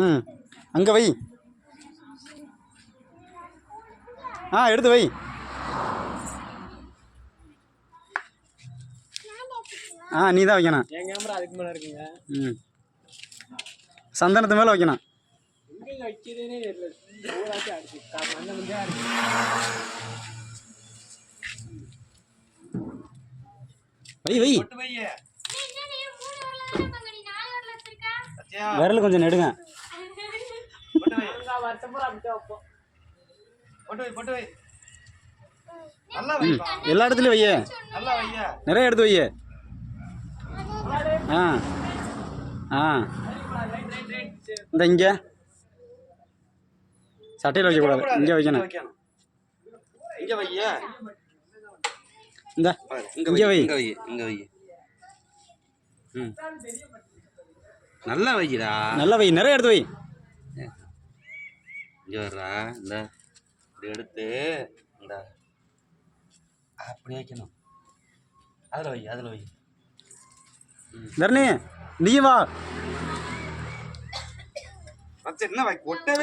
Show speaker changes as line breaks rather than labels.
ம் அங்கே வை. ஆ எடுத்து வை. ஆ நீ தான் வைக்கணும்.
என் கேமரா அதுக்கு மேலே இருக்குங்க.
ம். சந்தனத்து மேலே வைக்கணும்.
எங்கே வைக்கிறதுனே
வை.
நல்லா வைப்பா.
எல்லா இடத்துலையும் வையா. நிறைய எடுத்து வையே. ஆ. ஆ. இந்த இங்கே. சட்டையில் வைக்கக்கூடாது. இங்கே வைக்கணும்.
இங்க வையா.
இந்த. இங்கே வை.
இங்க வை இங்க வை. ம். நல்லா வைக்கிறா
நல்லா வை நிறைய எடுத்து வை.
இங்க வர்றா இந்த இப்படி எடுத்து இந்த. அப்படி வைக்கணும். அதில் வை அதில் வை.
தரணி நீ வா.
என்ன வை ஒட்டவே